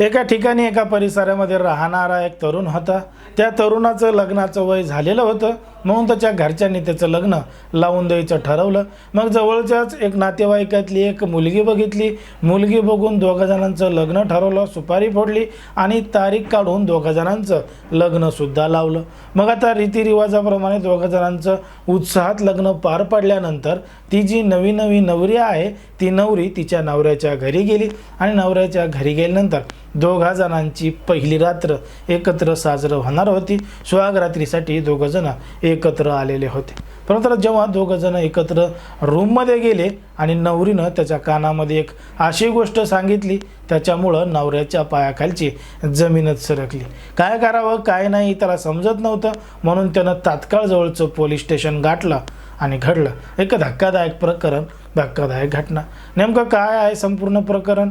एका ठिकाणी एका परिसरामध्ये राहणारा एक तरुण होता. त्या तरुणाचं लग्नाचं वय झालेलं होतं. म्हणून त्याच्या घरच्यांनी त्याचं लग्न लावून द्यायचं ठरवलं. मग जवळच्याच एक नातेवाईकातली एक मुलगी बघितली. मुलगी बघून दोघंजणांचं लग्न ठरवलं सुपारी फोडली आणि तारीख काढून दोघाजणांचं लग्नसुद्धा लावलं. मग आता रीतिरिवाजाप्रमाणे दोघंजणांचं उत्साहात लग्न पार पडल्यानंतर ती जी नवी नवी नवरी आहे ती नवरी तिच्या नवऱ्याच्या घरी गेली आणि नवऱ्याच्या घरी गेल्यानंतर दोघा जणांची पहिली रात्र एकत्र साजरं होणार होती. सुहागरात्रीसाठी दोघंजणं एक एकत्र आलेले होते. परंतु जेव्हा दोघंजणं एकत्र रूममध्ये गेले आणि नवरीनं त्याच्या कानामध्ये एक अशी गोष्ट सांगितली त्याच्यामुळं नवऱ्याच्या पायाखालची जमीनच सरकली. काय करावं काय नाही त्याला समजत नव्हतं. म्हणून त्यानं तात्काळ जवळचं पोलीस स्टेशन गाठलं आणि घडलं. एक धक्कादायक प्रकरण धक्कादायक घटना. नेमकं काय आहे संपूर्ण प्रकरण?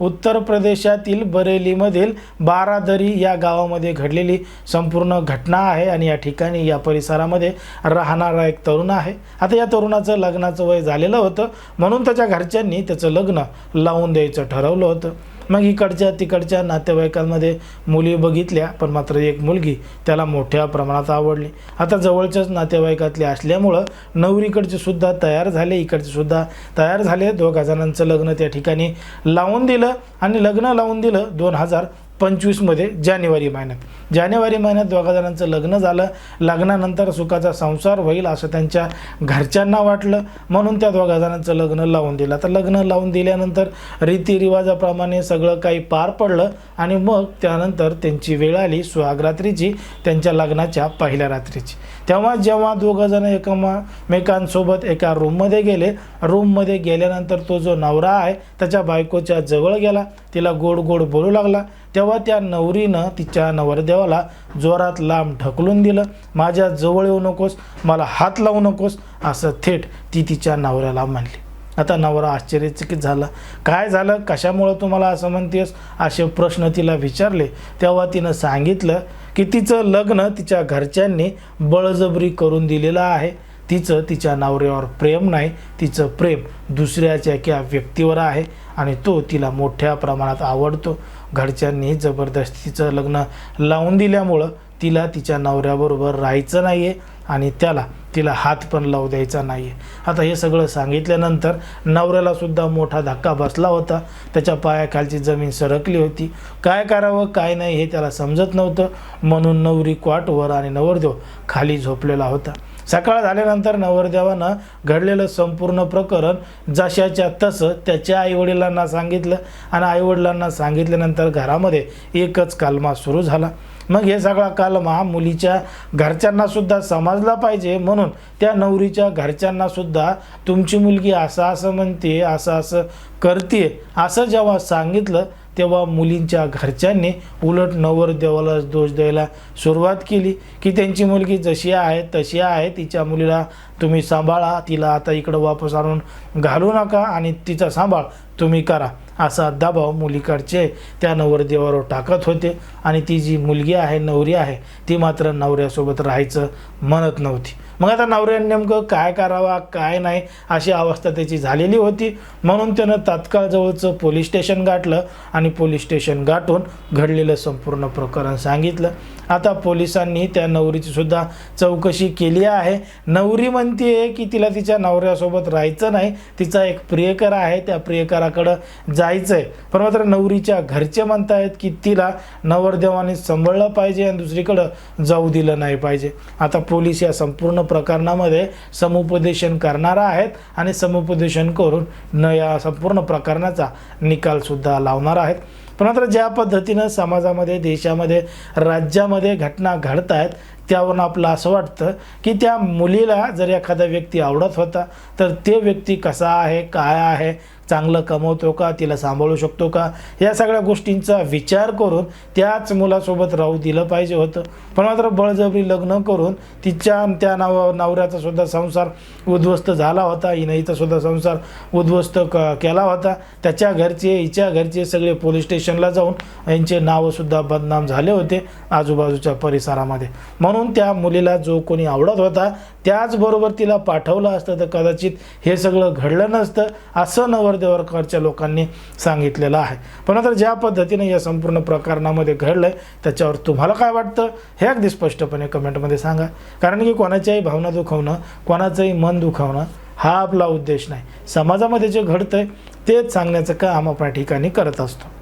उत्तर प्रदेशातील बरेलीमधील बारादरी या गावामध्ये घडलेली संपूर्ण घटना आहे आणि या ठिकाणी या परिसरामध्ये राहणारा एक तरुण आहे. आता या तरुणाचं लग्नाचं वय झालेलं होतं. म्हणून त्याच्या घरच्यांनी त्याचं लग्न लावून द्यायचं ठरवलं होतं. मग इकडच्या तिकडच्या नातेवाईकांमध्ये मुली बघितल्या पण मात्र एक मुलगी त्याला मोठ्या प्रमाणात आवडली. आता जवळच्याच नातेवाईकातली असल्यामुळं नवरीकडचे सुद्धा तयार झाले इकडचे सुद्धा तयार झाले. दोघा जणांचं लग्न त्या ठिकाणी लावून दिलं. आणि लग्न लावून दिलं दोन हजार पंचवीसमध्ये जानेवारी महिन्यात. जानेवारी महिन्यात दोघा जणांचं लग्न झालं. लग्नानंतर सुखाचा संसार होईल असं त्यांच्या घरच्यांना वाटलं. म्हणून त्या दोघा जणांचं लग्न लावून दिलं. आता लग्न लावून दिल्यानंतर रीतिरिवाजाप्रमाणे सगळं काही पार पडलं आणि मग त्यानंतर त्यांची वेळ आली सुहागरात्रीची त्यांच्या लग्नाच्या पहिल्या रात्रीची. तेव्हा जेव्हा दोघं जण एकमेकांसोबत एका रूममध्ये गेले. रूममध्ये गेल्यानंतर तो जो नवरा आहे त्याच्या बायकोच्या जवळ गेला. तिला गोड गोड बोलू लागला. तेव्हा त्या नवरीनं तिच्या नवरदेवाला जोरात लांब ढकलून दिलं माझ्या जवळ येऊ नकोस मला हात लावू नकोस असं थेट ती तिच्या नवऱ्याला म्हणली. आता नवरा आश्चर्यचकित झाला. काय झालं? कशामुळं तुम्हाला असं म्हणतेस? असे प्रश्न तिला विचारले. तेव्हा तिनं सांगितलं की तिचं लग्न तिच्या घरच्यांनी बळजबरी करून दिलेलं आहे. तिचं तिच्या नवऱ्यावर प्रेम नाही तिचं प्रेम दुसऱ्याच्या एका व्यक्तीवर आहे आणि तो तिला मोठ्या प्रमाणात आवडतो. घरच्यांनी जबरदस्तीचं लग्न लावून दिल्यामुळं तिला तिच्या नवऱ्याबरोबर राहायचं नाही आहे आणि त्याला तिला हात पण लावू द्यायचा नाही आहे आता हे सगळं सांगितल्यानंतर नवऱ्यालासुद्धा मोठा धक्का बसला होता. त्याच्या पायाखालची जमीन सरकली होती. काय करावं काय नाही हे त्याला समजत नव्हतं. म्हणून नवरी क्वाटवर आणि नवरदेव खाली झोपलेला होता. सकाळ झाल्यानंतर नवरदेवानं घडलेलं संपूर्ण प्रकरण जशाच्या तसं त्याच्या आईवडिलांना सांगितलं. आणि आईवडिलांना सांगितल्यानंतर घरामध्ये एकच कालमा सुरू झाला. मग हे सगळा कालमा मुलीच्या घरच्यांनासुद्धा समजला पाहिजे. म्हणून त्या नवरीच्या घरच्यांनासुद्धा तुमची मुलगी असं असं म्हणते असं असं करते असं जेव्हा सांगितलं तेव्हा मुलींच्या घरच्यांनी उलट नवरदेवाला दोष द्यायला सुरुवात केली की त्यांची मुलगी जशी आहे तशी आहे. तिच्या मुलीला तुम्ही सांभाळा तिला आता इकडं वापस आणून घालू नका आणि तिचा सांभाळ तुम्ही करा असा दबाव मुलीकडचे त्या नवरदेवावर टाकत होते. आणि ती जी मुलगी आहे नवरी आहे ती मात्र नवऱ्यासोबत राहायचं म्हणत नव्हती. मग आता नवऱ्याने नेमकं काय करावा काय नाही अशी अवस्था त्याची झालेली होती. म्हणून त्यानं तात्काळ जवळचं पोलीस स्टेशन गाठलं आणि पोलीस स्टेशन गाठून घडलेलं संपूर्ण प्रकरण सांगितलं. आता पोलिसांनी त्या नवरीची सुद्धा चौकशी केली आहे. नवरी म्हणते की तिला तिच्या नवऱ्यासोबत राहायचं नाही. तिचा एक प्रियकर आहे. त्या प्रियकराकडं जायचं आहे पण मात्र नवरीच्या घरचे म्हणतायत की तिला नवरदेवाने सांभाळलं पाहिजे आणि दुसरीकडं जाऊ दिलं नाही पाहिजे. आता पोलीस या संपूर्ण प्रकरणामध्ये समुपदेशन करणार आहेत आणि समुपदेशन करून न या संपूर्ण प्रकरणाचा निकालसुद्धा लावणार आहेत. मात्र ज्या पद्धतीनं समाजामध्ये देशामध्ये राज्यामध्ये घटना घडत आहेत त्यावरून आपलं असं वाटतं की त्या मुलीला जर एखादा व्यक्ती आवडत होता तर ते व्यक्ती कसा आहे काय आहे चांगलं कमवतो का तिला सांभाळू शकतो का या सगळ्या गोष्टींचा विचार करून त्याच मुलासोबत राहू दिलं पाहिजे होतं. पण मात्र बळजबरी लग्न करून तिच्या त्या नाव नवऱ्याचा सुद्धा संसार उद्ध्वस्त झाला होता हिनं सुद्धा संसार उद्ध्वस्त क केला होता. त्याच्या घरचे हिच्या घरचे सगळे पोलीस स्टेशनला जाऊन यांचे नावंसुद्धा बदनाम झाले होते आजूबाजूच्या परिसरामध्ये. म्हणून त्या मुलीला जो कोणी आवडत होता त्याचबरोबर तिला पाठवलं असतं तर कदाचित हे सगळं घडलं नसतं असं नवरदेवरकरच्या लोकांनी सांगितलेलं आहे. पण आता ज्या पद्धतीने या संपूर्ण प्रकरणामध्ये घडलं आहे त्याच्यावर तुम्हाला काय वाटतं हे अगदी स्पष्टपणे कमेंटमध्ये सांगा. कारण की कोणाच्याही भावना दुखवणं कोणाचंही मन दुखावणं हा आपला उद्देश नाही. समाजामध्ये जे घडतंय तेच सांगण्याचं काम आपण या ठिकाणी करत असतो.